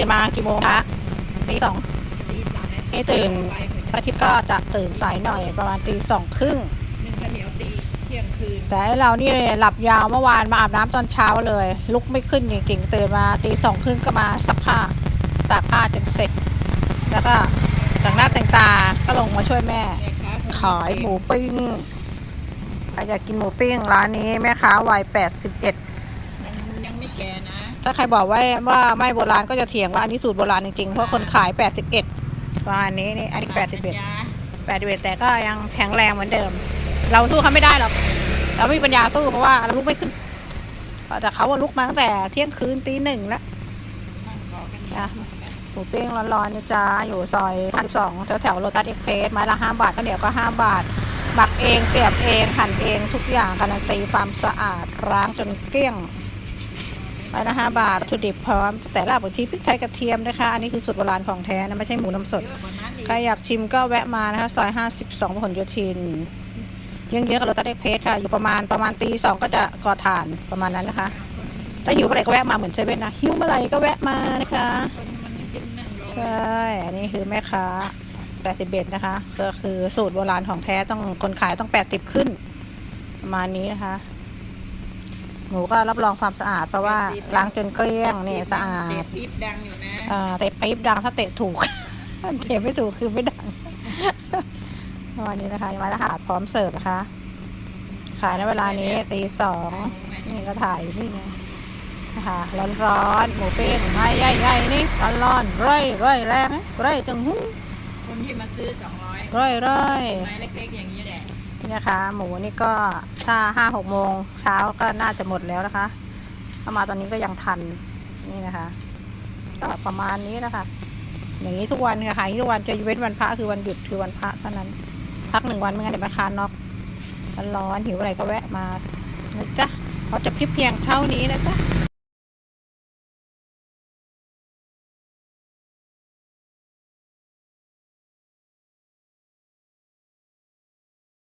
ตื่นมากี่โมงคะตีสองตีสามนี่ตื่นพระอาทิตย์ก็จะตื่นสายหน่อยประมาณตีสองครึ่งหนึ่งข้าวเหนียวตีเที่ยงคืนแต่ไอ้เรานี่หลับยาวเมื่อวานมาอาบน้ำตอนเช้าเลย ลุกไม่ขึ้นจริงๆตื่นมาตีสองครึ่งก็มาซักผ้าตากผ้าจนเสร็จ แล้วก็แต่งหน้าแต่งตาก็ลงมาช่วยแม่แม่ค้าขายหมูปิ้งใครอยากกินหมูปิ้งร้านนี้แม่ค้าวัย81ยังยังไม่แก่นะ ถ้าใครบอกว่าว่าไม่โบราณก็จะเถียงว่าอันนี้สูตรโบราณจริงๆ เพราะคนขาย 81ประมาณนี้นี่อันนี้81 81แต่ก็ยังแข็งแรงเหมือนเดิม เราสู้เขาไม่ได้หรอกเราไม่มีปัญญาสู้เพราะว่าเราลุกไม่ขึ้นแต่เขาว่าลุกมาตั้งแต่เที่ยงคืนตีหนึ่งแล้วนั่งรอกันอะหมูปิ้งร้อนๆนะจ๊ะอยู่ซอยพันสองแถวแถวโลตัสเอ็กเพสไม้ละห้าบาทข้าวเหนียวก็ห้าบาทหมักเองเสียบเองหั่นเองทุกอย่างการันตีความสะอาดล้างจนเกลี้ยง ไม้ละห้าบาทถุดิบพร้อม แต่ลาบผักชีพริกไทยกระเทียมนะคะ อันนี้คือสูตรโบราณของแท้นะ ไม่ใช่หมูน้ำสด ใครอยากชิมก็แวะมานะคะ ซอย52พหลโยธินเยอะกับโรตัสเอ็กเพสค่ะ อยู่ประมาณประมาณตีสองก็จะก่อถ่านประมาณนั้นนะคะ ถ้าหิวเมื่อไหร่ก็แวะมาเหมือนเซเว่นนะหิวเมื่อไหร่ก็แวะมานะคะ ใช่ อันนี้คือแม่ค้า81นะคะ ก็คือสูตรโบราณของแท้ต้องคนขายต้อง80ขึ้นประมาณนี้นะคะ หมูก็รับรองความสะอาดเพราะว่าล้างจนเกลี้ยงนี่สะอาเตะดปี๊บดังอยู่นะอ่าเตะปี๊บดังถ้าเตะถูกเตะไม่ถูกคือไม่ดังวันนี้นะคะไม้ละหาดพร้อมเสิร์ฟนะคะ ขายในเวลานี้ตีสองนี่ก็ถ่ายนี่ไงนะคะร้อนๆหมูปิ้งไม้ใหญ่ๆนี่ร้อนๆร่อยร่อยแรงนะร่อยจังหูคนที่มาซื้อสองร้อยร่อยร่อยไม้เล็กๆอย่าง นี้แหละนี่นะคะ หมูนี่ก็ถ้าห้าหกโมงเช้าก็น่าจะหมดแล้วนะคะถ้ามาตอนนี้ก็ยังทันนี่นะคะ ก็ประมาณนี้นะคะอย่างนี้ทุกวันค่ะขายทุกวันจะเว้นวันพระคือวันหยุดคือวันพระเท่านั้น พักหนึ่งวันไม่งั้นเดี๋ยวม่ค้าน็อกร้อนหิวอะไรก็แวะมานะจ๊ะเขาจะพิบเพียงเท่านี้นะจ๊ะ